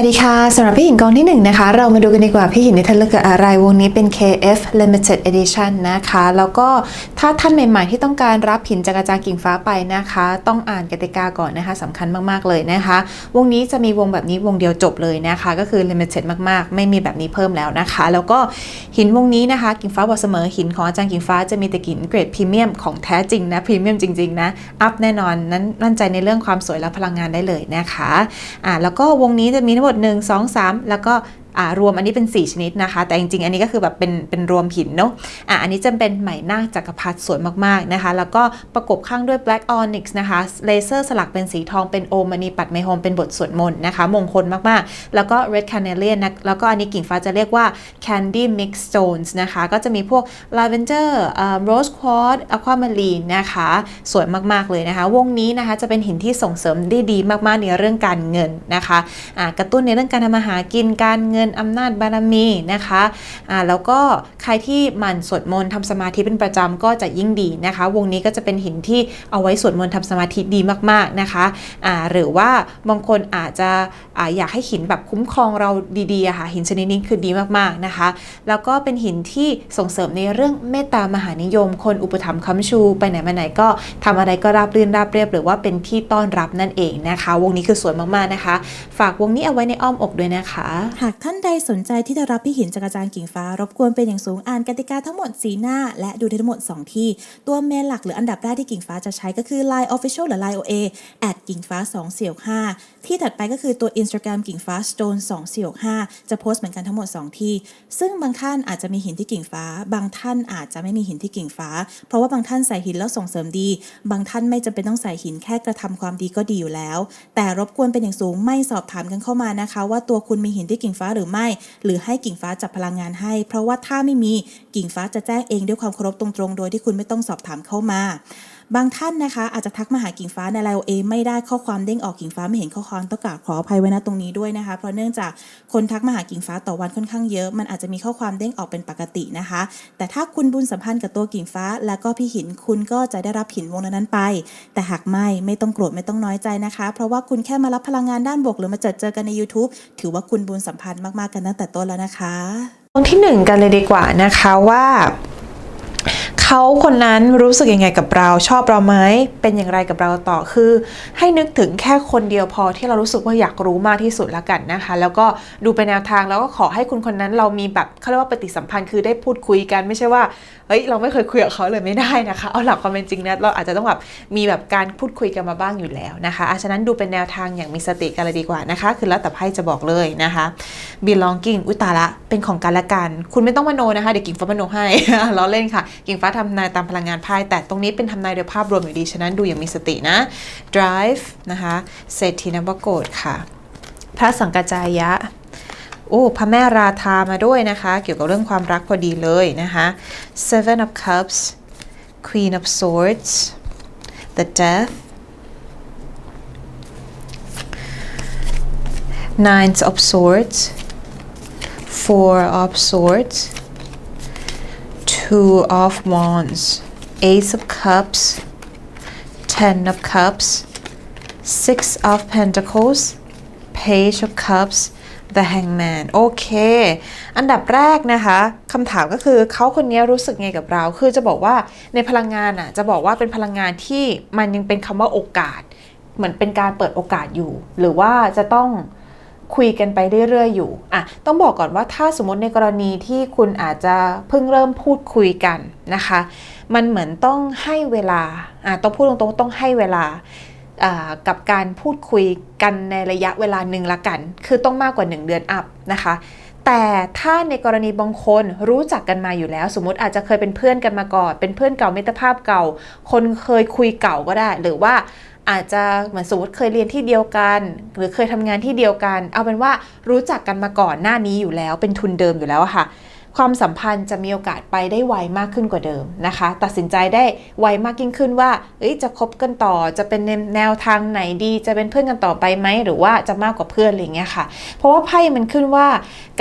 วัสดีค่ะสำหรับพี่หินกองที่หนึ่งนะคะ เรามาดูกันดีกว่าพี่หินในท่านเลือกอะไรวงนี้เป็น KF Limited Edition นะคะ แล้วก็ถ้าท่านใหม่ๆที่ต้องการรับหินจากอาจารย์กิ่งฟ้าไปนะคะ ต้องอ่านกติกาก่อนนะคะสำคัญมากๆเลยนะคะ วงนี้จะมีวงแบบนี้วงเดียวจบเลยนะคะ ก็คือ Limited มากๆ ไม่มีแบบนี้เพิ่มแล้วนะคะ แล้วก็หินวงนี้นะคะกิ่งฟ้าบอกเสมอหินของอาจารย์กิ่งฟ้าจะมีแต่หินเกรดพรีเมียมของแท้จริงนะพรีเมียมจริงๆนะอัพแน่นอนนั้นมั่นใจในเรื่องความสวยและพลังงานได้เลยนะคะอ่าแล้วก็วงนี้จะมีทั้งหมด1 2 3 แล้วก็รวมอันนี้เป็น 4 ชนิดนะคะ แต่จริงๆ อันนี้ก็คือแบบเป็นเป็นรวมหินเนาะอะอันนี้จะเป็นไหมนาคจักรพรรดิสวยมากๆนะคะ แล้วก็ประกบข้างด้วย black onyx นะคะเลเซอร์สลักเป็นสีทองเป็นโอมณีปัดไมโฮมเป็นบทสวดมนต์นะคะ มงคลมากๆ แล้วก็ red carnelian นะแล้วก็อันนี้กิ่งฟ้าจะเรียกว่า candy mix stones นะคะ ก็จะมีพวก lavender อ่า rose quartz aquamarine นะคะ สวยมากๆเลยนะคะ วงนี้นะคะจะเป็นหินที่ส่งเสริมได้ดีมากๆในเรื่องการเงินนะคะอ่ากระตุ้นในเรื่องการทำมาหากินการเงินินอำนาจบารมีนะคะอ่าแล้วก็ใครที่หมั่นสวดมนต์ทำสมาธิเป็นประจำก็จะยิ่งดีนะคะ วงนี้ก็จะเป็นหินที่เอาไว้สวดมนต์ทำสมาธิดีมากๆนะคะอ่าหรือว่าบางคนอาจจะอาอยากให้หินแบบคุ้มครองเราดีๆค่ะหินชนิดนี้คือดีมากๆนะคะ แล้วก็เป็นหินที่ส่งเสริมในเรื่องเมตตามหานิยม คนอุปถัมภ์ค้ำชู ไปไหนมาไหนก็ทำอะไรก็ราบรื่นราบเรียบ หรือว่าเป็นที่ต้อนรับนั่นเองนะคะ วงนี้คือสวยมากๆนะคะ ฝากวงนี้เอาไว้ในอ้อมอกด้วยนะคะหากท่านานใดสนใจที่จะรับพี่หินจากอาจารย์กิ่งฟ้า รบกวนเป็นอย่างสูงอ่านกติกาทั้งหมดสีหน้า และดูได้ทั้งหมด 2 ที่ ตัวเมนหลักหรืออันดับแรกที่กิ่งฟ้าจะใช้ก็คือ Line Official หรือ Line OA แอดกิ่งฟ้า2เสี่ยว5ที่ถัดไปก็คือตัว Instagram กิ่งฟ้า Stone 2เสี่ยว5จะโพสต์เหมือนกันทั้งหมด 2 ที่ ซึ่งบางท่านอาจจะมีหินที่กิ่งฟ้า บางท่านอาจจะไม่มีหินที่กิ่งฟ้า เพราะว่าบางท่านใส่หินแล้วส่งเสริมดี บางท่านไม่จำเป็นต้องใส่หินแค่กระทำความดีก็ดีอยู่แล้ว แต่รบกวนเป็นอย่างสูงไม่สอบถามกันเข้ามานะคะ ว่าตัวคุณมีหินที่กิ่งฟ้าหรือไม่ หรือให้กิ่งฟ้าจับพลังงานให้ เพราะว่าถ้าไม่มีกิ่งฟ้าจะแจ้งเองด้วยความเคารพตรงๆ โดยที่คุณไม่ต้องสอบถามเข้ามา บางท่านนะคะอาจจะทักมาหากิ่งฟ้าในไลน์เอไม่ได้ข้อความเด้งออกกิ่งฟ้าไม่เห็นข้อความต้องกราบขออภัยไว้ณตรงนี้ด้วยนะคะ เพราะเนื่องจากคนทักมาหากิ่งฟ้าต่อวันค่อนข้างเยอะ มันอาจจะมีข้อความเด้งออกเป็นปกตินะคะ แต่ถ้าคุณบุญสัมพันธ์กับตัวกิ่งฟ้า แล้วก็พี่หินคุณก็จะได้รับหินวงนั้นไป แต่หากไม่ไม่ต้องโกรธไม่ต้องน้อยใจนะคะ เพราะว่าคุณแค่มารับพลังงานด้านบวกหรือมาเจอเจอกันใน YouTube ถือว่าคุณบุญสัมพันธ์มากๆกันตั้งแต่ต้นแล้วนะคะตรงที่หนึ่งกันเลยดีกว่านะคะว่า เขาคนนั้นรู้สึกยังไงกับเราชอบเราไหมเป็นอย่างไรกับเราต่อคือ ให้นึกถึงแค่คนเดียวพอที่เรารู้สึกว่าอยากรู้มากที่สุดแล้วกันนะคะ แล้วก็ดูเป็นแนวทางแล้วก็ขอให้คุณคนนั้นเรามีแบบเขาเรียกว่าปฏิสัมพันธ์คือได้พูดคุยกันไม่ใช่ว่า เฮ้ยเราไม่เคยคุยกับเขาเลยไม่ได้นะคะ เอาหลักความเป็นจริงนะเราอาจจะต้องแบบมีแบบการพูดคุยกันมาบ้างอยู่แล้วนะคะอะฉะนั้นดูเป็นแนวทางอย่างมีสติกันเลยดีกว่านะคะ คือแล้วแต่ไพ่จะบอกเลยนะคะ belonging อุตาละเป็นของกันและกัน คุณไม่ต้องมโนนะคะเดี๋ยวกิ่งฟ้ามโนให้ล้อเล่นค่ะ กิ่งฟ้าทำนายตามพลังงานไพ่แต่ตรงนี้เป็นทำนายโดยภาพรวมอยู่ดีฉะนั้นดูอย่างมีสตินะ drive นะคะเศรษฐีนวโกฏค่ะพระสังกัจจายะ โอ้พระแม่ราธามาด้วยนะคะ เกี่ยวกับเรื่องความรักพอดีเลยนะคะ seven of cups queen of swords the death nine of swords four of swords two of wands ace of cups ten of cups six of pentacles page of cups the hangman โอเค อันดับแรกนะคะคำถามก็คือเขาคนนี้รู้สึกไงกับเรา คือจะบอกว่าในพลังงานอะจะบอกว่าเป็นพลังงานที่มันยังเป็นคำว่าโอกาส เหมือนเป็นการเปิดโอกาสอยู่ หรือว่าจะต้องคุยกันไปเรื่อยๆอยู่อะต้องบอกก่อนว่าถ้าสมมติในกรณีที่คุณอาจจะเพิ่งเริ่มพูดคุยกันนะคะ มันเหมือนต้องให้เวลาอะต้องพูดตรงๆต้องให้เวลาอ่า กับการพูดคุยกันในระยะเวลาหนึ่งละกัน คือต้องมากกว่า 1 เดือนอัพนะคะ แต่ถ้าในกรณีบางคนรู้จักกันมาอยู่แล้ว สมมติอาจจะเคยเป็นเพื่อนกันมาก่อน เป็นเพื่อนเก่ามิตรภาพเก่า คนเคยคุยเก่าก็ได้ หรือว่าอาจจะเหมือนสมมติเคยเรียนที่เดียวกัน หรือเคยทำงานที่เดียวกัน เอาเป็นว่ารู้จักกันมาก่อนหน้านี้อยู่แล้ว เป็นทุนเดิมอยู่แล้วค่ะ ความสัมพันธ์จะมีโอกาสไปได้ไวมากขึ้นกว่าเดิมนะคะ ตัดสินใจได้ไวมากยิ่งขึ้นว่าเอ้ยจะคบกันต่อจะเป็นแนวทางไหนดี จะเป็นเพื่อนกันต่อไปไหมหรือว่าจะมากกว่าเพื่อนอะไรเงี้ยค่ะ เพราะว่าไพ่มันขึ้นว่า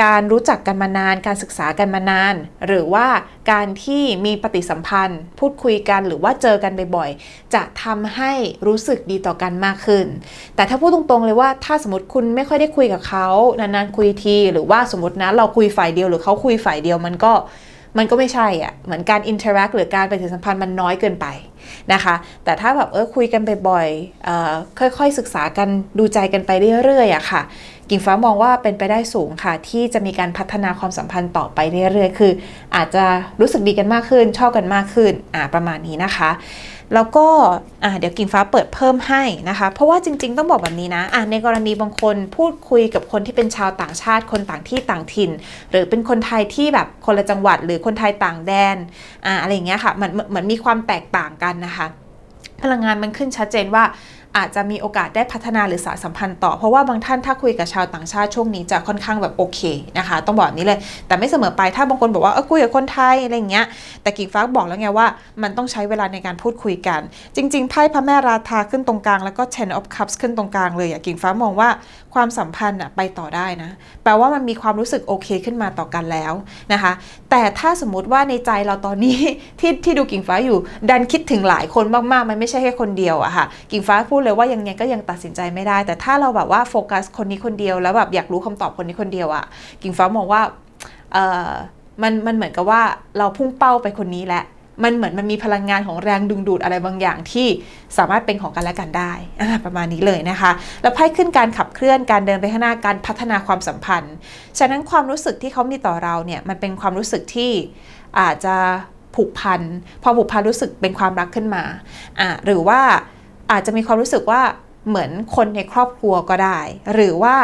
การรู้จักกันมานาน การศึกษากันมานาน หรือว่าการที่มีปฏิสัมพันธ์ พูดคุยกันหรือว่าเจอกันบ่อยๆจะทำให้รู้สึกดีต่อกันมากขึ้น แต่ถ้าพูดตรงๆเลยว่าถ้าสมมติคุณไม่ค่อยได้คุยกับเขานานๆคุยที หรือว่าสมมตินะเราคุยฝ่ายเดียวหรือเขาคุยฝ่ายเดียวมันก็มันก็ไม่ใช่อะ่ะ เหมือนการอินเทอร์แอคหรือการปฏิสัมพันธ์มันน้อยเกินไปนะคะ แต่ถ้าแบบเออคุยกันบ่อยๆเอ่อค่อยๆศึกษากันดูใจกันไปเรื่อยๆอะค่ะ กิ่งฟ้ามองว่าเป็นไปได้สูงค่ะ ที่จะมีการพัฒนาความสัมพันธ์ต่อไปเรื่อยๆ คือ อาจจะรู้สึกดีกันมากขึ้น ชอบกันมากขึ้น อ่าประมาณนี้นะคะ แล้วก็อ่าเดี๋ยวกิ่งฟ้าเปิดเพิ่มให้นะคะ เพราะว่าจริง ๆ ต้องบอกแบบนี้นะอ่าในกรณีบางคนพูดคุยกับคนที่เป็นชาวต่างชาติ คนต่างที่ต่างถิ่น หรือเป็นคนไทยที่แบบคนละจังหวัด หรือคนไทยต่างแดนอ่าอะไรอย่างเงี้ยค่ะมันเหมือนมีความแตกต่างกันนะคะ พลังงานมันขึ้นชัดเจนว่า อาจจะมีโอกาสได้พัฒนาหรือสารสัมพันธ์ต่อ เพราะว่าบางท่านถ้าคุยกับชาวต่างชาติช่วงนี้จะค่อนข้างแบบโอเคนะคะ ต้องบอกแบบนี้เลย แต่ไม่เสมอไปถ้าบางคนบอกว่าเออคุยกับคนไทยอะไรเงี้ย แต่กิ่งฟ้าบอกแล้วไงว่า มันต้องใช้เวลาในการพูดคุยกัน จริงๆไพ่พระแม่ราธาขึ้นตรงกลางแล้วก็ ten of cups ขึ้นตรงกลางเลยอะกิ่งฟ้ามองว่าความสัมพันธ์อะไปต่อได้นะ แปลว่ามันมีความรู้สึกโอเคขึ้นมาต่อกันแล้วนะคะ แต่ถ้าสมมุติว่าในใจเราตอนนี้ที่ที่ดูกิ่งฟ้าอยู่ดันคิดถึงหลายคนมากๆ มันไม่ใช่แค่คนเดียวอะค่ะ กิ่งฟ้าพูดเลยว่ายังไงก็ยังตัดสินใจไม่ได้ แต่ถ้าเราแบบว่าโฟกัสคนนี้คนเดียวแล้วแบบอยากรู้คำตอบคนนี้คนเดียวอะกิ่งฟ้ามองว่าเออมันมันเหมือนกับว่าเราพุ่งเป้าไปคนนี้แหละมันเหมือนมันมีพลังงานของแรงดึงดูดอะไรบางอย่างที่สามารถเป็นของกันและกันได้อ่าประมาณนี้เลยนะคะ แล้วไพ่ขึ้นการขับเคลื่อนการเดินไปข้างหน้าการพัฒนาความสัมพันธ์ ฉะนั้นความรู้สึกที่เขามีต่อเราเนี่ยมันเป็นความรู้สึกที่อาจจะผูกพัน พอผูกพันรู้สึกเป็นความรักขึ้นมาอ่าหรือว่า อาจจะมีความรู้สึกว่าเหมือนคนในครอบครัวก็ได้ หรือว่า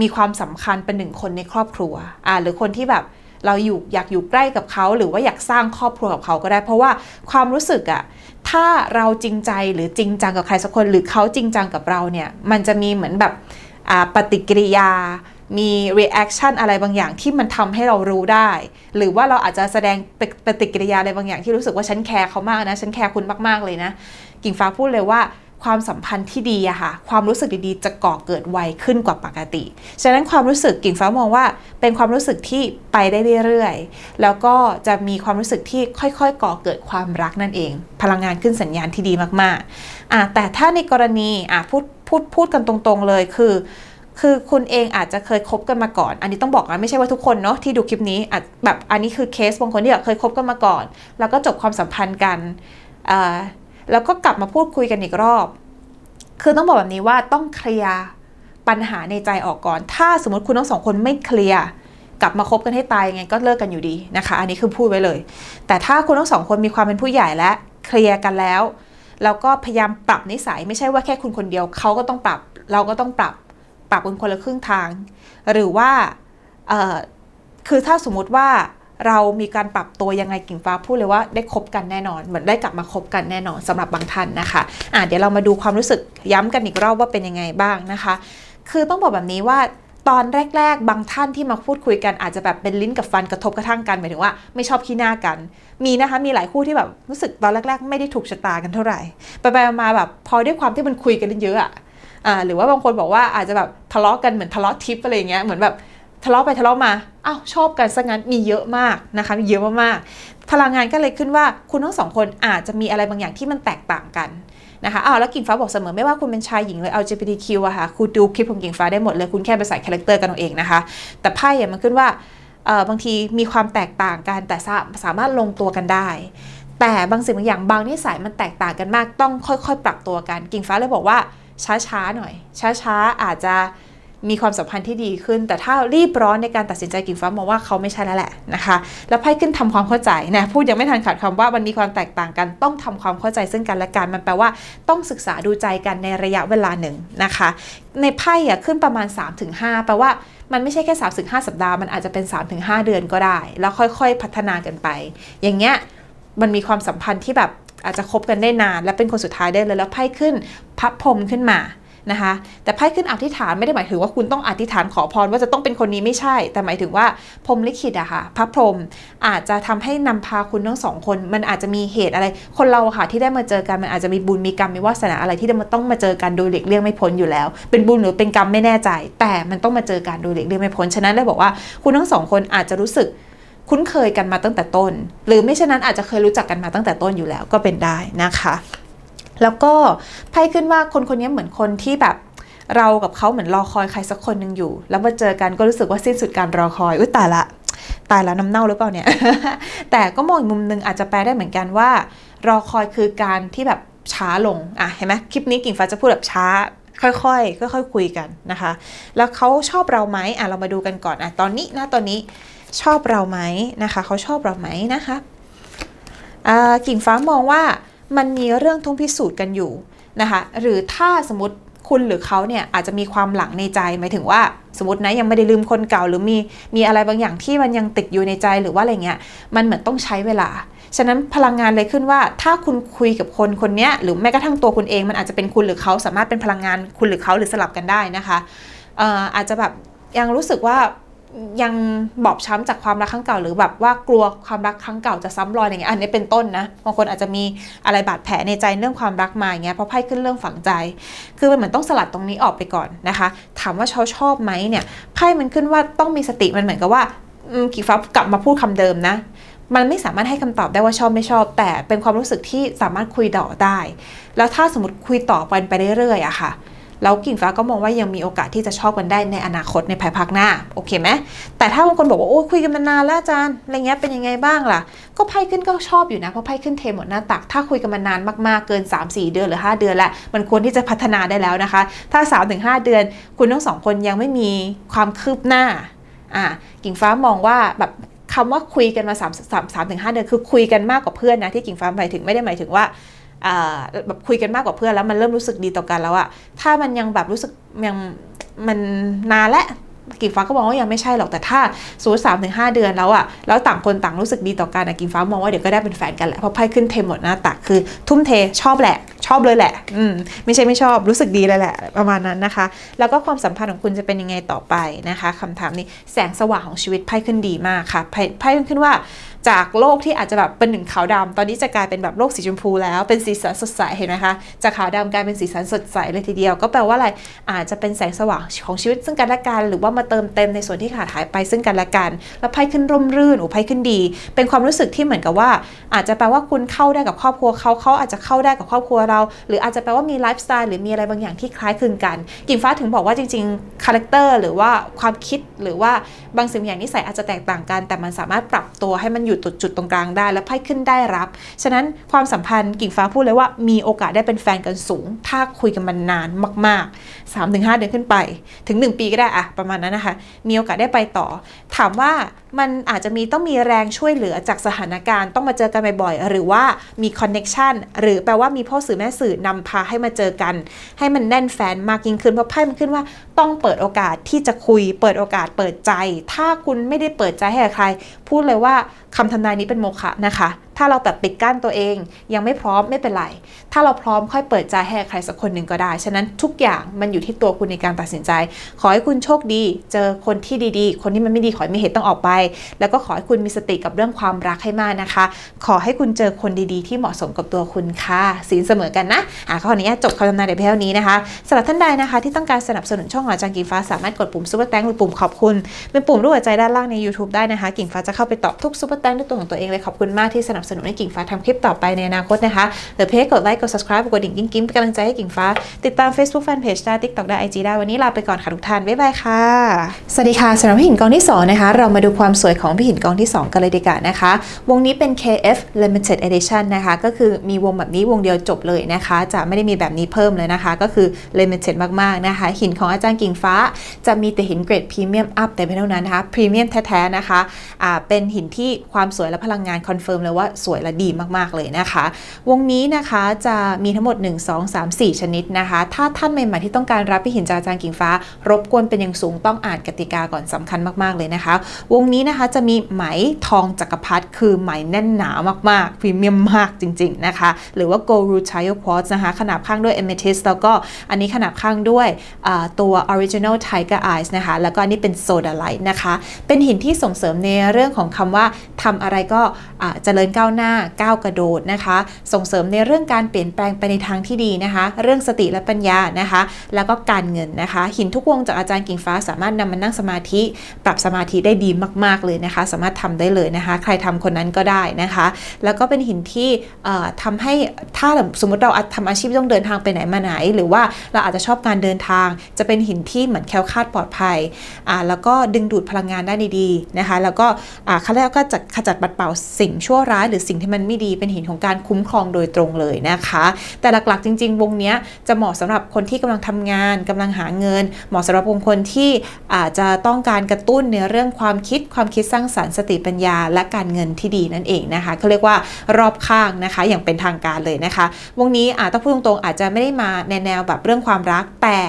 มีความสำคัญเป็นหนึ่งคนในครอบครัวอ่าหรือคนที่แบบเราอยู่อยากอยู่ใกล้กับเขาหรือว่าอยากสร้างครอบครัวกับเขาก็ได้ เพราะว่าความรู้สึกอะถ้าเราจริงใจหรือจริงจังกับใครสักคน หรือเขาจริงจังกับเราเนี่ยมันจะมีเหมือนแบบอ่าปฏิกิริยา มี reaction อะไรบางอย่างที่มันทำให้เรารู้ได้ หรือว่าเราอาจจะแสดงปฏิปฏิกิริยาอะไรบางอย่างที่รู้สึกว่าฉันแคร์เขามากนะ ฉันแคร์คุณมากๆเลยนะ กิ่งฟ้าพูดเลยว่าความสัมพันธ์ที่ดีอะค่ะ ความรู้สึกดีๆ จะก่อเกิดไวขึ้นกว่าปกติ ฉะนั้นความรู้สึกกิ่งฟ้ามองว่า เป็นความรู้สึกที่ไปได้เรื่อยๆ แล้วก็จะมีความรู้สึกที่ค่อยๆ ก่อเกิดความรักนั่นเอง พลังงานขึ้นสัญญาณที่ดีมากๆอะแต่ถ้าในกรณีอะพูดพูดพูดกันตรงๆเลยคือ คือคุณเองอาจจะเคยคบกันมาก่อน อันนี้ต้องบอกนะไม่ใช่ว่าทุกคนเนาะที่ดูคลิปนี้อาจแบบอันนี้คือเคสบางคนที่แบบเคยคบกันมาก่อน แล้วก็จบความสัมพันธ์กัน แล้วก็กลับมาพูดคุยกันอีกรอบ คือต้องบอกแบบนี้ว่าต้องเคลียร์ปัญหาในใจออกก่อน ถ้าสมมติคุณทั้งสองคนไม่เคลียร์กลับมาคบกันให้ตายยังไงก็เลิกกันอยู่ดีนะคะ อันนี้คือพูดไว้เลย แต่ถ้าคุณทั้งสองคนมีความเป็นผู้ใหญ่และเคลียร์กันแล้วแล้วก็พยายามปรับนิสัยไม่ใช่ว่าแค่คุณคนเดียวเขาก็ต้องปรับ เราก็ต้องปรับปรับกันคนละครึ่งทาง หรือว่าคือถ้าสมมติว่า เรามีการปรับตัวยังไงกิ่งฟ้าพูดเลยว่าได้คบกันแน่นอน เหมือนได้กลับมาคบกันแน่นอนสำหรับบางท่านนะคะอะเดี๋ยวเรามาดูความรู้สึกย้ำกันอีกรอบว่าเป็นยังไงบ้างนะคะ คือต้องบอกแบบนี้ว่าตอนแรก ๆ บางท่านที่มาพูดคุยกันอาจจะแบบเป็นลิ้นกับฟันกระทบกระทั่งกันหมายถึงว่าไม่ชอบขี้หน้ากัน มีนะคะมีหลายคู่ที่แบบรู้สึกตอนแรก ๆ ไม่ได้ถูกชะตากันเท่าไหร่ไปไปๆมาๆแบบพอด้วยความที่มันคุยกันเยอะอะอ่าหรือว่าบางคนบอกว่าอาจจะแบบทะเลาะกันเหมือนทะเลาะทิปอะไรเงี้ยเหมือนแบบ ทะเลาะไปทะเลาะมาอ้าวชอบกันซะงั้นมีเยอะมากนะคะมีเยอะมากๆพลังงานก็เลยขึ้นว่าคุณทั้งสองคนอาจจะมีอะไรบางอย่างที่มันแตกต่างกันนะคะอ้าวแล้วกิ่งฟ้าบอกเสมอไม่ว่าคุณเป็นชายหญิงเลย LGBTQ อะค่ะคุณดูคลิปของกิ่งฟ้าได้หมดเลยคุณแค่ไปใส่คาแรคเตอร์กันเอาเองนะคะ แต่ไพ่มันขึ้นว่าเออบางทีมีความแตกต่างกันแต่สาสามารถลงตัวกันได้ แต่บางสิ่งบางอย่างบางนิสัยมันแตกต่างกันมากต้องค่อยๆ ปรับตัวกัน กิ่งฟ้าเลยบอกว่าช้าๆหน่อย ช้าๆอาจจะ มีความสัมพันธ์ที่ดีขึ้น แต่ถ้ารีบร้อนในการตัดสินใจกิ่งฟ้ามองว่าเขาไม่ใช่แล้วแหละนะคะ แล้วไพ่ขึ้นทำความเข้าใจนะพูดยังไม่ทันขาดคำว่ามันมีความแตกต่างกันต้องทำความเข้าใจซึ่งกันและกันมันแปลว่าต้องศึกษาดูใจกันในระยะเวลาหนึ่งนะคะ ในไพ่อะขึ้นประมาณ 3-5 แปลว่ามันไม่ใช่แค่ 3-5 สัปดาห์มันอาจจะเป็น 3-5 เดือนก็ได้ แล้วค่อยๆ พัฒนากันไป อย่างเงี้ยมันมีความสัมพันธ์ที่แบบอาจจะคบกันได้นาน และเป็นคนสุดท้ายได้เลยแล้วไพ่ขึ้นพับพรมขึ้นมา นะคะแต่ไพ่ขึ้นอธิษฐานไม่ได้หมายถึงว่าคุณต้องอธิษฐานขอพรว่าจะต้องเป็นคนนี้ไม่ใช่ แต่หมายถึงว่าพรมลิขิตอะค่ะพระพรมอาจจะทำให้นำพาคุณทั้งสองคน มันอาจจะมีเหตุอะไร คนเราค่ะที่ได้มาเจอกันมันอาจจะมีบุญมีกรรมมีวาสนาอะไรที่ได้มาต้องมาเจอกันโดยหลีกเลี่ยงไม่พ้นอยู่แล้ว เป็นบุญหรือเป็นกรรมไม่แน่ใจ แต่มันต้องมาเจอกันโดยหลีกเลี่ยงไม่พ้นฉะนั้นเลยบอกว่าคุณทั้งสองคนอาจจะรู้สึกคุ้นเคยกันมาตั้งแต่ต้น หรือไม่เช่นนั้นอาจจะเคยรู้จักกันมาตั้งแต่ต้นอยู่แล้วก็เป็นได้นะคะ แล้วก็ไพ่ขึ้นว่าคนคนนี้เหมือนคนที่แบบเรากับเขาเหมือนรอคอยใครสักคนหนึ่งอยู่ แล้วมาเจอกันก็รู้สึกว่าสิ้นสุดการรอคอยอุ้ยตายละตายแล้วน้ำเน่าหรือเปล่าเนี่ย แต่ก็มองอีกมุมหนึ่งอาจจะแปลได้เหมือนกันว่า รอคอยคือการที่แบบช้าลงอะเห็นไหมคลิปนี้กิ่งฟ้าจะพูดแบบช้า ค่อยๆค่อยๆคุยกันนะคะ แล้วเขาชอบเราไหมอะเรามาดูกันก่อนอะตอนนี้นะตอนนี้ชอบเราไหมนะคะเขาชอบเราไหมนะคะอ่ากิ่งฟ้ามองว่า มันมีเรื่องต้องพิสูจน์กันอยู่นะคะหรือถ้าสมมติคุณหรือเขาเนี่ยอาจจะมีความหลังในใจหมายถึงว่า สมมตินะยังไม่ได้ลืมคนเก่า หรือมีมีอะไรบางอย่างที่มันยังติดอยู่ในใจหรือว่าอะไรเงี้ยมันเหมือนต้องใช้เวลา ฉะนั้นพลังงานเลยขึ้นว่า ถ้าคุณคุยกับคนคนนี้หรือแม้กระทั่งตัวคุณเอง มันอาจจะเป็นคุณหรือเขาสามารถเป็นพลังงานคุณหรือเขาหรือสลับกันได้นะคะอออาจจะแบบยังรู้สึกว่า ยังบอบช้ำจากความรักครั้งเก่า หรือแบบว่ากลัวความรักครั้งเก่าจะซ้ำรอยอย่างเงี้ยอันนี้เป็นต้นนะบางคนอาจจะมีอะไรบาดแผลในใจเรื่องความรักมาอย่างเงี้ยเพราะไพ่ขึ้นเรื่องฝังใจ คือมันเหมือนต้องสลัดตรงนี้ออกไปก่อนนะคะ ถามว่าเขาชอบไหมเนี่ยไพ่มันขึ้นว่าต้องมีสติมันเหมือนกับว่ากีฟ้ากลับมาพูดคำเดิมนะ มันไม่สามารถให้คำตอบได้ว่าชอบไม่ชอบ แต่เป็นความรู้สึกที่สามารถคุยต่อได้ แล้วถ้าสมมติคุยต่อไปไปเรื่อยๆอะค่ะ แล้วกิ่งฟ้าก็มองว่ายังมีโอกาสที่จะชอบกันได้ในอนาคตในภายภาคหน้าโอเคไหมแต่ถ้าบางคนบอกว่าโอ้คุยกันมานานแล้วอาจารย์อะไรเงี้ยเป็นยังไงบ้างล่ะ ก็ไพ่ขึ้นก็ชอบอยู่นะเพราะไพ่ขึ้นเทหมดหน้าตัก ถ้าคุยกันมานานมากๆเกิน 3-4 เดือนหรือ 5 เดือนแล้วมันควรที่จะพัฒนาได้แล้วนะคะ ถ้า 3-5 เดือน คุณทั้งสองคนยังไม่มีความคืบหน้าอะกิ่งฟ้ามองว่าแบบคำว่าคุยกันมา3 3 3ถึง5เดือนคือคุยกันมากกว่าเพื่อนนะที่กิ่งฟ้าหมายถึงไม่ได้หมายถึงว่า แบบคุยกันมากกว่าเพื่อนแล้วมันเริ่มรู้สึกดีต่อกันแล้วอะถ้ามันยังแบบรู้สึกยังมันนานและกิ่งฟ้าก็มองว่ายังไม่ใช่หรอกแต่ถ้าสูสามถึงห้าเดือนแล้วอะแล้วต่างคนต่างรู้สึกดีต่อกันอะกิ่งฟ้ามองว่าเดี๋ยวก็ได้เป็นแฟนกันแหละเพราะไพ่ขึ้นเทหมดหน้าตักคือ ทุ่มเทชอบแหละ ชอบเลยแหละ อืมไม่ใช่ไม่ชอบรู้สึกดีเลยแหละ ประมาณนั้นนะคะ แล้วก็ความสัมพันธ์ของคุณจะเป็นยังไงต่อไปนะคะคำถามนี้แสงสว่างของชีวิตไพ่ขึ้นดีมากค่ะไพ่ไพ่ขึ้นว่า จากโลกที่อาจจะแบบเป็นหนึ่งขาวดำตอนนี้จะกลายเป็นแบบโลกสีชมพูแล้วเป็นสีสันสดใสเห็นไหมคะจากขาวดำกลายเป็นสีสันสดใสเลยทีเดียว ก็แปลว่าอะไรอาจจะเป็นแสงสว่างของชีวิตซึ่งกันและกัน หรือว่ามาเติมเต็มในส่วนที่ขาดหายไปซึ่งกันและกัน แล้วไพ่ขึ้นร่มรื่นโอ้ไพ่ขึ้นดี เป็นความรู้สึกที่เหมือนกับว่า อาจจะแปลว่าคุณเข้าได้กับครอบครัวเขาเขาอาจจะเข้าได้กับครอบครัวเรา หรืออาจจะแปลว่ามีไลฟ์สไตล์หรือมีอะไรบางอย่างที่คล้ายคลึงกันกิ่งฟ้าถึงบอกว่าจริงๆคาแรคเตอร์หรือว่าความคิดหรือว่าบางสิ่งอย่างนิสัยอาจจะแตกต่างกัน แต่มันสามารถปรับตัวให้มันอยู่จุดจุดตรงกลางได้ และไพ่ขึ้นได้รับ ฉะนั้นความสัมพันธ์กิ่งฟ้าพูดเลยว่ามีโอกาสได้เป็นแฟนกันสูง ถ้าคุยกันมานานมาก ๆ 3-5 เดือนขึ้นไป ถึง 1 ปีก็ได้อะประมาณนั้นนะคะ มีโอกาสได้ไปต่อ ถามว่า มันอาจจะมีต้องมีแรงช่วยเหลือจากสถานการณ์ต้องมาเจอกันบ่อยๆ หรือว่ามีคอนเน็ชันหรือแปลว่ามีพ่อสื่อแม่สื่อนำพาให้มาเจอกัน ให้มันแน่นแฟนมากยิ่งขึ้นเพราะไพ่มันขึ้นว่าต้องเปิดโอกาสที่จะคุย เปิดโอกาสเปิดใจ ถ้าคุณไม่ได้เปิดใจให้ใคร พูดเลยว่าคำทำนายนี้เป็นโมฆะนะคะ ถ้าเราแบบปิดกั้นตัวเอง ยังไม่พร้อมไม่เป็นไร ถ้าเราพร้อมค่อยเปิดใจให้ใครสักคนหนึ่งก็ได้ ฉะนั้นทุกอย่างมันอยู่ที่ตัวคุณในการตัดสินใจ ขอให้คุณโชคดี เจอคนที่ดีๆ คนที่มันไม่ดีขอให้มีเหตุต้องออกไป แล้วก็ขอให้คุณมีสติกับเรื่องความรักให้มากนะคะ ขอให้คุณเจอคนดีๆ ที่เหมาะสมกับตัวคุณค่ะศีลเสมอกันนะอะข้อนี้จบคำทำนายในเพียงนี้นะคะสำหรับท่านใดนะคะ ที่ต้องการสนับสนุนช่องของอาจารย์กิ่งฟ้าสามารถกดปุ่มซุปเปอร์แตงหรือปุ่มขอบคุณเป็นปุ่มรูปหัวใจด้านล่างใน YouTube ได้นะคะ กิ่งฟ้าจะเข้าไปตอบทุกซุปเปอร์แตงด้วยตัวของตัวเองเลยขอบคุณมากที่สนับสนุนให้กิ่งฟ้าทำคลิปต่อไปในอนาคตนะคะหรือเพจกดไลค์กด subscribe กดดิ่งกิ้งกิ้งเป็นกำลังใจให้กิ่งฟ้า ติดตาม Facebook Fanpage ได้ TikTok ได้ IG ได้วันนี้ลาไปก่อนค่ะทุกท่านบ๊ายบายค่ะสวัสดีค่ะสำหรับพี่หินกองที่สองนะคะเรามาดูความสวยของพี่หินกองที่สองกันเลยดีกว่านะคะ วงนี้เป็น KF Limited Edition นะคะก็คือมีวงแบบนี้วงเดียวจบเลยนะคะ จะไม่ได้มีแบบนี้เพิ่มเลยนะคะ ก็คือ Limited มากๆนะคะ หินของอาจารย์กิ่งฟ้า จะมีแต่หินเกรดพรีเมียมอัพแต่เพียงเท่านั้นนะคะพรีเมียมแท้ๆนะคะอ่าเป็นหินที่ความสวยและพลังงานคอนเฟิร์มเลยว่าสวยและดีมากๆเลยนะคะ วงนี้นะคะจะมีทั้งหมด 1 2 3 4 ชนิดนะคะ ถ้าท่านใหม่ๆที่ต้องการรับพี่หินจากอาจารย์กิ่งฟ้า รบกวนเป็นอย่างสูงต้องอ่านกติกาก่อนสำคัญมากๆเลยนะคะ วงนี้นะคะจะมีไหมทองจักรพรรดิคือไหมแน่นหนามากๆพรีเมียมมากจริง ๆนะคะ หรือว่า gold rutile quartz นะคะ ขนาบข้างด้วย amethyst แล้วก็อันนี้ขนาบข้างด้วยตัว original tiger eyes นะคะ แล้วก็อันนี้เป็น sodalite นะคะ เป็นหินที่ส่งเสริมในเรื่องของคำว่าทำอะไรก็เจริญก้าวาวหน้าก้าวกระโดดนะคะ ส่งเสริมในเรื่องการเปลี่ยนแปลงไปในทางที่ดีนะคะ เรื่องสติและปัญญานะคะ แล้วก็การเงินนะคะ หินทุกวงจากอาจารย์กิ่งฟ้าสามารถนำมานั่งสมาธิ ปรับสมาธิได้ดีมาก ๆเลยนะคะ สามารถทำได้เลยนะคะ ใครทำคนนั้นก็ได้นะคะ แล้วก็เป็นหินที่เอ่อทำให้ถ้าสมมติเราทำอาชีพต้องเดินทางไปไหนมาไหน หรือว่าเราอาจจะชอบการเดินทาง จะเป็นหินที่เหมือนแคล้วคลาดปลอดภัยอ่าแล้วก็ดึงดูดพลังงานได้ดีๆนะคะ แล้วก็อ่าเขาเรียกก็จะขจัดปัดเป่าสิ่งชั่วร้ายหรือสิ่งที่มันไม่ดีเป็นหินของการคุ้มครองโดยตรงเลยนะคะ แต่หลักๆ จริง ๆ วงนี้จะเหมาะสำหรับคนที่กำลังทำงานกำลังหาเงิน เหมาะสำหรับวงคนที่อาจจะต้องการกระตุ้นในเรื่องความคิดความคิดสร้างสรรค์สติปัญญา และการเงินที่ดีนั่นเองนะคะเขาเรียกว่ารอบข้างนะคะ อย่างเป็นทางการเลยนะคะ วงนี้อาจต้องพูดตรงๆอาจจะไม่ได้มาในแนวแบบเรื่องความรัก แต่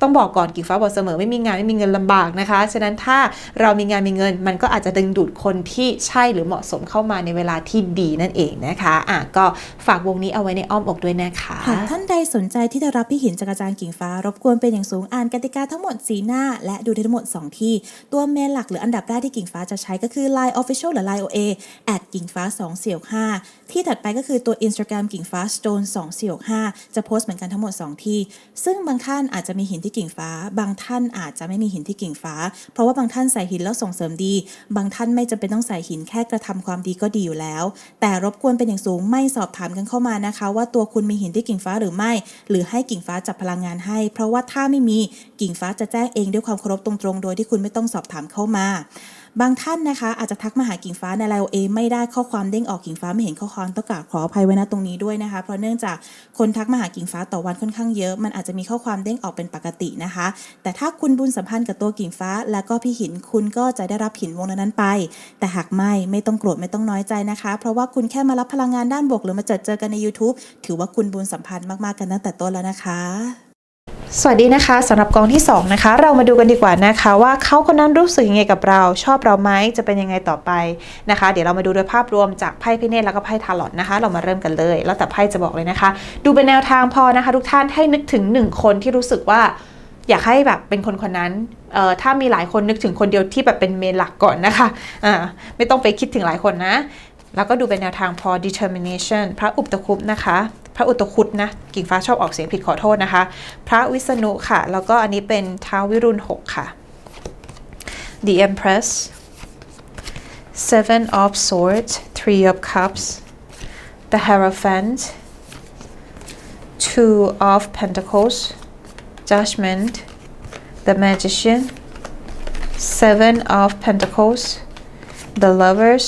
ต้องบอกก่อนกิ่งฟ้าบอกเสมอไม่มีงานไม่มีเงินลำบากนะคะ ฉะนั้นถ้าเรามีงานมีเงิน มันก็อาจจะดึงดูดคนที่ใช่หรือเหมาะสมเข้ามาในเวลาที่ดีนั่นเองนะคะอะก็ฝากวงนี้เอาไว้ในอ้อมอกด้วยนะคะหากท่านใดสนใจที่จะรับพี่หินจากอาจารย์กิ่งฟ้า รบกวนเป็นอย่างสูงอ่านกติกาทั้งหมดสีหน้า และดูได้ทั้งหมด 2 ที่ ตัวเมนหลักหรืออันดับแรกที่กิ่งฟ้าจะใช้ก็คือ Line Official หรือ Line OA แอดกิ่งฟ้า2เสี่ยว5ที่ถัดไปก็คือตัว Instagram กิ่งฟ้า Stone 2เสี่ยว5จะโพสต์เหมือนกันทั้งหมด 2 ที่ ซึ่งบางท่านอาจจะมีหินที่กิ่งฟ้า บางท่านอาจจะไม่มีหินที่กิ่งฟ้า เพราะว่าบางท่านใส่หินแล้วส่งเสริมดี บางท่านไม่จำเป็นต้องใส่หินแค่กระทำความดีก็ดีอยู่แล้วแต่รบกวนเป็นอย่างสูงไม่สอบถามกันเข้ามานะคะ ว่าตัวคุณมีหินที่กิ่งฟ้าหรือไม่ หรือให้กิ่งฟ้าจับพลังงานให้ เพราะว่าถ้าไม่มีกิ่งฟ้าจะแจ้งเองด้วยความเคารพตรงๆ โดยที่คุณไม่ต้องสอบถามเข้ามา บางท่านนะคะ อาจจะทักมาหากิ่งฟ้าในไลน์เอไม่ได้ข้อความเด้งออกกิ่งฟ้าไม่เห็นข้อความต้องกราบขออภัยไว้ณตรงนี้ด้วยนะคะ เพราะเนื่องจากคนทักมาหากิ่งฟ้าต่อวันค่อนข้างเยอะ มันอาจจะมีข้อความเด้งออกเป็นปกตินะคะ แต่ถ้าคุณบุญสัมพันธ์กับตัวกิ่งฟ้า แล้วก็พี่หินคุณก็จะได้รับหินวงนั้นไป แต่หากไม่ไม่ต้องโกรธไม่ต้องน้อยใจนะคะ เพราะว่าคุณแค่มารับพลังงานด้านบวกหรือมาเจอเจอกันใน YouTube ถือว่าคุณบุญสัมพันธ์มากๆกันตั้งแต่ต้นแล้วนะคะ สวัสดีนะคะสำหรับกองที่ 2 นะคะ เรามาดูกันดีกว่านะคะ ว่าเขาคนนั้นรู้สึกยังไงกับเรา ชอบเราไหมจะเป็นยังไงต่อไปนะคะ เดี๋ยวเรามาดูโดยภาพรวมจากไพ่พิเนตแล้วก็ไพ่ทาร์ลอตนะคะ เรามาเริ่มกันเลย แล้วแต่ไพ่จะบอกเลยนะคะ ดูเป็นแนวทางพอนะคะ ทุกท่านให้นึกถึงหนึ่งคนที่รู้สึกว่าอยากให้แบบเป็นคนคนนั้นเอ่อถ้ามีหลายคนนึกถึงคนเดียวที่แบบเป็นเมนหลักก่อนนะคะอ่าไม่ต้องไปคิดถึงหลายคนนะ แล้วก็ดูเป็นแนวทางพอ determination พระอุปตคุปนะคะ พระอุตคุตนะกิ่งฟ้าชอบออกเสียงผิดขอโทษนะคะ พระวิษณุค่ะ แล้วก็อันนี้เป็นท้าววิรุณหกค่ะ the empress seven of swords three of cups the hierophant two of pentacles judgment the magician seven of pentacles the lovers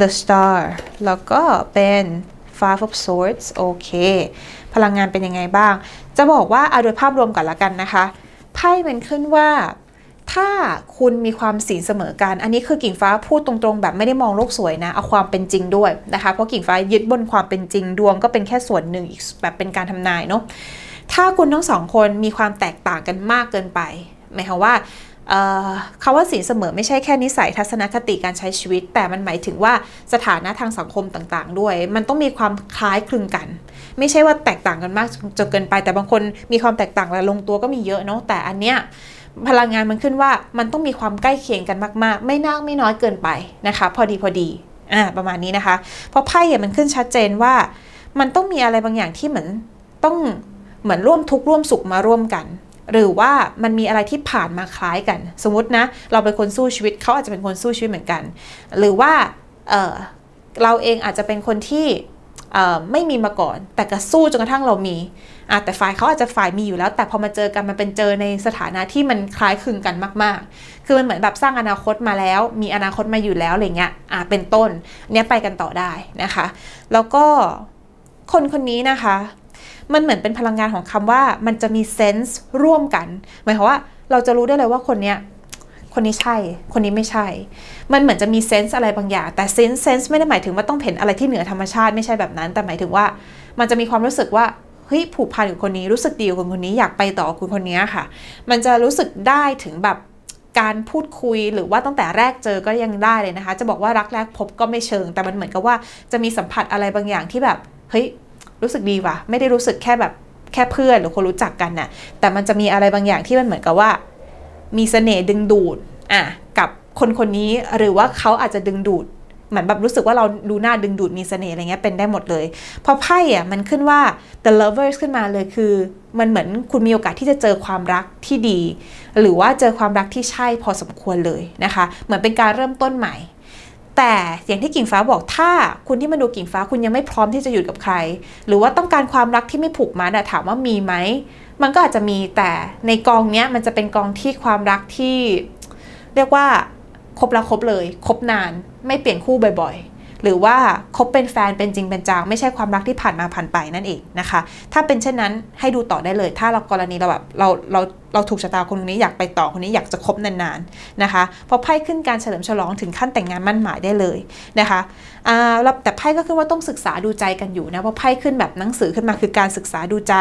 the star แล้วก็เป็น five of swords โอเค พลังงานเป็นยังไงบ้าง จะบอกว่าเอาโดยภาพรวมก่อนละกันนะคะไพ่มันขึ้นว่าถ้าคุณมีความสีเสมอกัน อันนี้คือกิ่งฟ้าพูดตรงๆ แบบไม่ได้มองโลกสวยนะ เอาความเป็นจริงด้วยนะคะ เพราะกิ่งฟ้ายึดบนความเป็นจริงดวงก็เป็นแค่ส่วนหนึ่งอีกแบบเป็นการทำนายเนาะ ถ้าคุณทั้งสองคนมีความแตกต่างกันมากเกินไป หมายความว่า คำว่าสีเสมอไม่ใช่แค่นิสัยทัศนคติการใช้ชีวิต แต่มันหมายถึงว่าสถานะทางสังคมต่างๆ ด้วย มันต้องมีความคล้ายคลึงกัน ไม่ใช่ว่าแตกต่างกันมากจนเกินไป แต่บางคนมีความแตกต่างและลงตัวก็มีเยอะเนาะแต่อันเนี้ยพลังงานมันขึ้นว่ามันต้องมีความใกล้เคียงกันมากๆ ไม่น่ากไม่น้อยเกินไปนะคะ พอดีพอดีอ่าประมาณนี้นะคะเพราะไพ่อะมันขึ้นชัดเจนว่า มันต้องมีอะไรบางอย่างที่เหมือนต้องเหมือนร่วมทุกข์ร่วมสุขมาร่วมกัน หรือว่ามันมีอะไรที่ผ่านมาคล้ายกัน สมมตินะ เราเป็นคนสู้ชีวิตเขาอาจจะเป็นคนสู้ชีวิตเหมือนกัน หรือว่าเเราเองอาจจะเป็นคนที่ไม่มีมาก่อน แต่ก็สู้จนกระทั่งเรามีแต่ฝ่ายเขาอาจจะฝ่ายมีอยู่แล้ว แต่พอมาเจอกันมันเป็นเจอในสถานะที่มันคล้ายคลึงกันมาก ๆ คือมันเหมือนแบบสร้างอนาคตมาแล้ว มีอนาคตมาอยู่แล้วอะไรเงี้ยเป็นต้นเนี้ยไปกันต่อได้นะคะ แล้วก็คนคนนี้นะคะ มันเหมือนเป็นพลังงานของคำว่ามันจะมีเซนส์ร่วมกัน หมายความว่าเราจะรู้ได้เลยว่าคนเนี้ยคนนี้ใช่ คนนี้ไม่ใช่ มันเหมือนจะมีเซนส์อะไรบางอย่าง แต่เซนส์เซนส์ไม่ได้หมายถึงว่าต้องเห็นอะไรที่เหนือธรรมชาติไม่ใช่แบบนั้น แต่หมายถึงว่ามันจะมีความรู้สึกว่าเฮ้ยผูกพันกับคนนี้รู้สึกดีกับคนคนนี้อยากไปต่อกับคนคนนี้ค่ะ มันจะรู้สึกได้ถึงแบบการพูดคุยหรือว่าตั้งแต่แรกเจอก็ยังได้เลยนะคะ จะบอกว่ารักแรกพบก็ไม่เชิง แต่มันเหมือนกับว่าจะมีสัมผัสอะไรบางอย่างที่แบบเฮ้ย รู้สึกดีว่ะ ไม่ได้รู้สึกแค่แบบแค่เพื่อนหรือคนรู้จักกันน่ะ แต่มันจะมีอะไรบางอย่างที่มันเหมือนกับว่า มีเสน่ห์ดึงดูดอะกับคนคนนี้หรือว่าเขาอาจจะดึงดูดเหมือนแบบรู้สึกว่าเราดูหน้าดึงดูดมีเสน่ห์อะไรเงี้ยเป็นได้หมดเลย พอไพ่อะมันขึ้นว่า the lovers ขึ้นมาเลยคือ มันเหมือนคุณมีโอกาสที่จะเจอความรักที่ดี หรือว่าเจอความรักที่ใช่พอสมควรเลยนะคะ เหมือนเป็นการเริ่มต้นใหม่ แต่อย่างที่กิ่งฟ้าบอกถ้าคุณที่มาดูกิ่งฟ้าคุณยังไม่พร้อมที่จะอยู่กับใคร หรือว่าต้องการความรักที่ไม่ผูกมัดถามว่ามีไหมมันก็อาจจะมีแต่ในกองเนี้ยมันจะเป็นกองที่ความรักที่ เรียกว่าคบแล้วคบเลย คบนานไม่เปลี่ยนคู่บ่อยๆ หรือว่าคบเป็นแฟนเป็นจริงเป็นจังไม่ใช่ความรักที่ผ่านมาผ่านไปนั่นเองนะคะ ถ้าเป็นเช่นนั้นให้ดูต่อได้เลย ถ้าเรากรณีเราแบบเราเราเราถูกชะตาคนนี้อยากไปต่อคนนี้อยากจะคบนานๆนะคะพอไพ่ขึ้นการเฉลิมฉลองถึงขั้นแต่งงานมั่นหมายได้เลยนะคะอ่าแต่ไพ่ก็ขึ้นว่าต้องศึกษาดูใจกันอยู่นะเพราะไพ่ขึ้นแบบหนังสือขึ้นมาคือการศึกษาดูใจ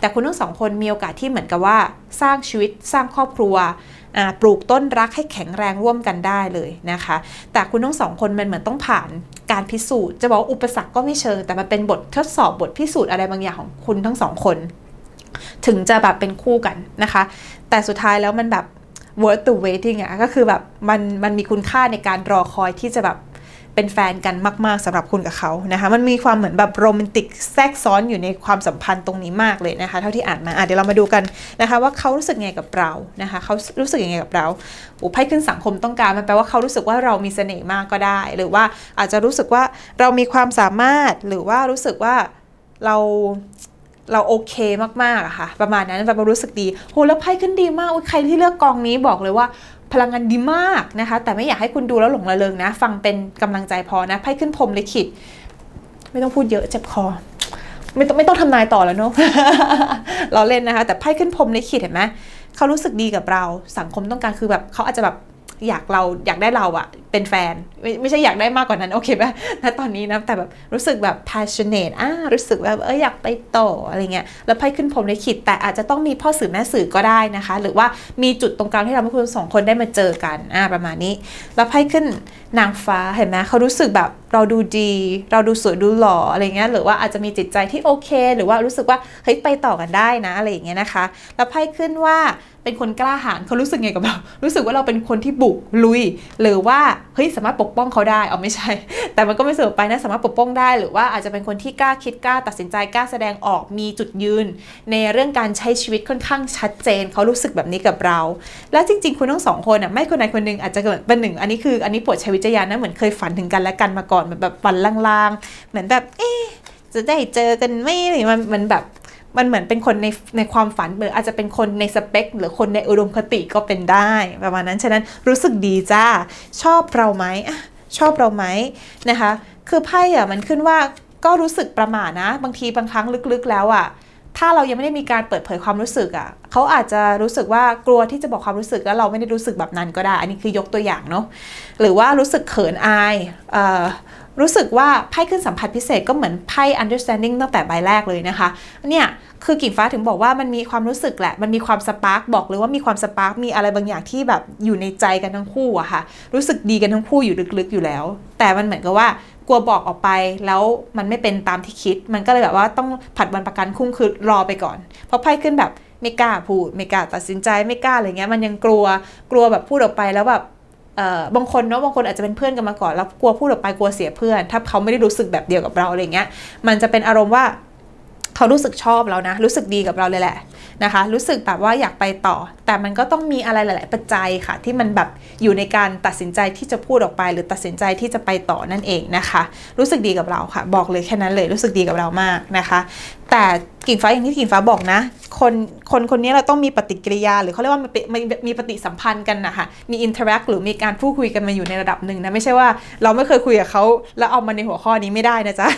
แต่คุณทั้งสองคนมีโอกาสที่เหมือนกับว่าสร้างชีวิตสร้างครอบครัว ปลูกต้นรักให้แข็งแรงร่วมกันได้เลยนะคะ แต่คุณทั้งสองคนมันเหมือนต้องผ่านการพิสูจน์ จะบอกอุปสรรคก็ไม่เชิง แต่มันเป็นบททดสอบบทพิสูจน์อะไรบางอย่างของคุณทั้งสองคน ถึงจะแบบเป็นคู่กันนะคะ แต่สุดท้ายแล้วมันแบบ worth the waiting อะก็คือแบบมันมันมีคุณค่าในการรอคอยที่จะแบบ เป็นแฟนกันมาก ๆสำหรับคุณกับเขานะคะ มันมีความเหมือนแบบโรแมนติกแทรกซ้อนอยู่ในความสัมพันธ์ตรงนี้มากเลยนะคะ เท่าที่อ่านมาเดี๋ยวเรามาดูกันนะคะ ว่าเขารู้สึกไงกับเรานะคะเขารู้สึกยังไงกับเราโอ้ไพ่ขึ้นสังคมต้องการมันแปลว่าเขารู้สึกว่าเรามีเสน่ห์มากก็ได้ หรือว่าอาจจะรู้สึกว่าเรามีความสามารถหรือว่ารู้สึกว่าเราเราโอเคมากๆอะค่ะ ประมาณนั้นแบบรู้สึกดีโหแล้วไพ่ขึ้นดีมากใครที่เลือกกองนี้บอกเลยว่า พลังงานดีมากนะคะ แต่ไม่อยากให้คุณดูแล้วหลงระเริงนะ ฟังเป็นกำลังใจพอนะไพ่ขึ้นพรมลิขิตไม่ต้องพูดเยอะเจ็บคอ ไม่ต้องไม่ต้องทำนายต่อแล้วเนาะเราเล่นนะคะ แต่ไพ่ขึ้นพรมลิขิตเห็นไหมเขารู้สึกดีกับเรา สังคมต้องการคือแบบเขาอาจจะแบบ อยากเราอยากได้เราอะเป็นแฟนไม่ไม่ใช่อยากได้มากกว่านั้นโอเคป่ะณตอนนี้นะแต่แบบรู้สึกแบบ passionate อ่ารู้สึกแบบเอออยากไปต่ออะไรเงี้ยแล้วไพ่ขึ้นผมในขิดแต่อาจจะต้องมีพ่อสื่อแม่สื่อก็ได้นะคะ หรือว่ามีจุดตรงกลางที่เราให้คุณสองคนได้มาเจอกันอ่าประมาณนี้ แล้วไพ่ขึ้นนางฟ้าเห็นไหมเขารู้สึกแบบ เราดูดี เราดูสวยดูหล่ออะไรเงี้ยหรือว่าอาจจะมีจิตใจที่โอเค หรือว่ารู้สึกว่าเฮ้ยไปต่อกันได้นะอะไรอย่างเงี้ยนะคะ แล้วไพ่ขึ้นว่าเป็นคนกล้าหาญเขารู้สึกไงกับเรา รู้สึกว่าเราเป็นคนที่บุกลุย หรือว่าเฮ้ยสามารถปกป้องเขาได้เอาไม่ใช่ แต่มันก็ไม่เสมอไปนะสามารถปกป้องได้ หรือว่าอาจจะเป็นคนที่กล้าคิดกล้าตัดสินใจกล้าแสดงออกมีจุดยืน ในเรื่องการใช้ชีวิตค่อนข้างชัดเจน เขารู้สึกแบบนี้กับเรา แล้วจริง ๆ คุณทั้งสองคนอะไม่คนใดคนหนึ่งอาจจะเกิดเป็นหนึ่งอันนี้คืออันนี้ปวดใช้วิจานะเหมือนเคยฝันถึงกันและกันมาก่อนเหมือนแบบฝันลางๆ เหมือนแบบ เอ๊จะได้เจอกันไหมหรือมันมันแบบมันเหมือนเป็นคนในในความฝันหรืออาจจะเป็นคนในสเปค หรือคนในอุดมคติก็เป็นได้ประมาณนั้นฉะนั้นรู้สึกดีจ้าชอบเราไหมชอบเราไหมนะคะ คือไพ่อะมันขึ้นว่าก็รู้สึกประหม่านะ บางทีบางครั้งลึกๆแล้วอะ ถ้าเรายังไม่ได้มีการเปิดเผยความรู้สึกอะเขาอาจจะรู้สึกว่ากลัวที่จะบอกความรู้สึกแล้วเราไม่ได้รู้สึกแบบนั้นก็ได้ อันนี้คือยกตัวอย่างเนาะหรือว่ารู้สึกเขินอายอ่อรู้สึกว่าไพ่ขึ้นสัมผัสพิเศษก็เหมือนไพ่ understanding ตั้งแต่ใบแรกเลยนะคะเนี่ยคือกิ่งฟ้าถึงบอกว่ามันมีความรู้สึกแหละ มันมีความสปาร์กบอกเลยว่ามีความสปาร์กมีอะไรบางอย่างที่แบบอยู่ในใจกันทั้งคู่อะค่ะ รู้สึกดีกันทั้งคู่อยู่ลึกๆอยู่แล้ว แต่มันเหมือนกับว่า ลัวบอกออกไปแล้วมันไม่เป็นตามที่คิด มันก็เลยแบบว่าต้องผัดวันประกันคุ้งคือรอไปก่อน เพราะไพ่ขึ้นแบบไม่กล้าพูดไม่กล้าตัดสินใจไม่กล้าอะไรเงี้ยมันยังกลัวกลัวแบบพูดออกไปแล้วแบบเอ่อบางคนเนาะบางคนอาจจะเป็นเพื่อนกันมาก่อนแล้วกลัวพูดออกไปกลัวเสียเพื่อน ถ้าเขาไม่ได้รู้สึกแบบเดียวกับเราอะไรเงี้ยมันจะเป็นอารมณ์ว่าเขารู้สึกชอบเรานะ รู้สึกดีกับเราเลยแหละ นะคะ รู้สึกแบบว่าอยากไปต่อ แต่มันก็ต้องมีอะไรหลาย ๆ ปัจจัยค่ะ ที่มันแบบอยู่ในการตัดสินใจที่จะพูดออกไป หรือตัดสินใจที่จะไปต่อนั่นเองนะคะ รู้สึกดีกับเราค่ะ บอกเลยแค่นั้นเลย รู้สึกดีกับเรามากนะคะ แต่กิ่งฟ้าอย่างที่กิ่งฟ้าบอกนะ คนคนคนนี้เราต้องมีปฏิกิริยา หรือเขาเรียกว่ามันเป็นมันมีปฏิสัมพันธ์กันนะคะมีอินเทอร์แอคหรือมีการพูดคุยกันมาอยู่ในระดับหนึ่งนะ ไม่ใช่ว่าเราไม่เคยคุยกับเขาแล้วเอามาในหัวข้อนี้ไม่ได้นะจ๊ะ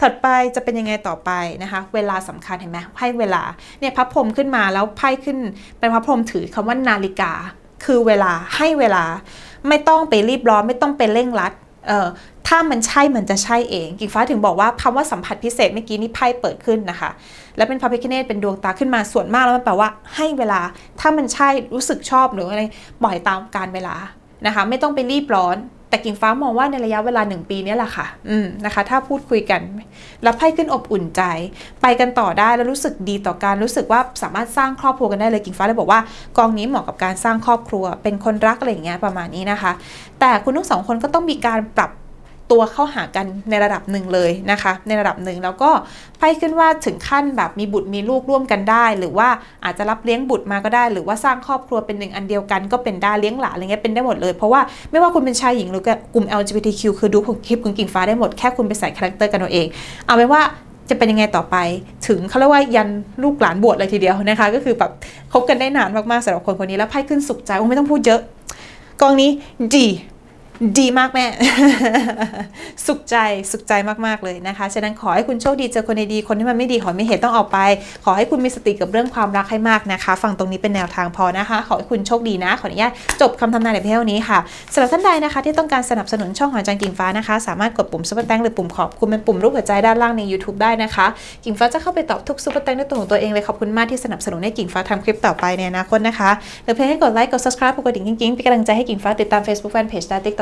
ถัดไปจะเป็นยังไงต่อไปนะคะ เวลาสำคัญเห็นไหมไพ่เวลาเนี่ยพระพรหมขึ้นมาแล้วไพ่ขึ้น เป็นพระพรหมถือคำว่านาฬิกา คือเวลาให้เวลา ไม่ต้องไปรีบร้อนไม่ต้องไปเร่งรัดเออถ้ามันใช่มันจะใช่เองกิ่งฟ้าถึงบอกว่าคำว่าสัมผัสพิเศษเมื่อกี้นี่ไพ่เปิดขึ้นนะคะ แล้วเป็นพระพิฆเนศเป็นดวงตาขึ้นมาส่วนมากแล้วมันแปลว่าให้เวลาถ้ามันใช่รู้สึกชอบหรืออะไรปล่อยตามการเวลานะคะ ไม่ต้องไปรีบร้อน แต่กิ่งฟ้ามองว่าในระยะเวลาหนึ่งปีนี้แหละค่ะ อืมนะคะ ถ้าพูดคุยกันรับไพ่ขึ้นอบอุ่นใจ ไปกันต่อได้แล้วรู้สึกดีต่อการรู้สึกว่าสามารถสร้างครอบครัวกันได้เลยกิ่งฟ้าเลยบอกว่ากองนี้เหมาะกับการสร้างครอบครัว เป็นคนรักอะไรอย่างเงี้ยประมาณนี้นะคะ แต่คุณทั้งสองคนก็ต้องมีการปรับ ตัวเข้าหากันในระดับหนึ่งเลยนะคะ ในระดับหนึ่งแล้วก็ไพ่ขึ้นว่าถึงขั้นแบบมีบุตรมีลูกร่วมกันได้ หรือว่าอาจจะรับเลี้ยงบุตรมาก็ได้ หรือว่าสร้างครอบครัวเป็นหนึ่งอันเดียวกันก็เป็นได้เลี้ยงหลานอะไรเงี้ยเป็นได้หมดเลยเพราะว่าไม่ว่าคุณเป็นชายหญิงหรือกลุ่ม LGBTQ คือดูคลิปคุณกิ่งฟ้าได้หมดแค่คุณไปใส่คาแรคเตอร์กันเอาเอง เอาเป็นว่าจะเป็นยังไงต่อไป ถึงเขาเรียกว่ายันลูกหลานบวชเลยทีเดียวนะคะ ก็คือแบบคบกันได้นานมากๆสำหรับคนคนนี้แล้วไพ่ขึ้นสุขใจโอ้ไม่ต้องพูดเยอะกองนี้ดี ดีมากแม่ สุขใจ สุขใจมาก ๆ เลยนะคะ ฉะนั้นขอให้คุณโชคดีเจอคนดี คนที่มันไม่ดี ขอไม่เหตุต้องออกไป ขอให้คุณมีสติกับเรื่องความรักให้มากนะคะ ฟังตรงนี้เป็นแนวทางพอนะคะ ขอให้คุณโชคดีนะ ขออนุญาตจบคำทำนายในเพียงนี้ค่ะสำหรับท่านใดนะคะ ที่ต้องการสนับสนุนช่องหอยจังกิ่งฟ้านะคะ สามารถกดปุ่มซุปเปอร์แตงหรือปุ่มขอบคุณเป็นปุ่มรูปหัวใจด้านล่างใน YouTube ได้นะคะ กิ่งฟ้าจะเข้าไปตอบทุกซุปเปอร์แตงด้วยตัวของตัวเองเลยขอบคุณมากที่สนับสนุนให้กิ่งฟ้าทำคลิปต่อไปในอนาคตนะคะหรือเพียงให้กดไลค์กด subscribe กดกระดิ่งกิ๊งๆเป็นกำลังใจให้กิ่งฟ้าติดตาม Facebook Fanpage ได้ TikTok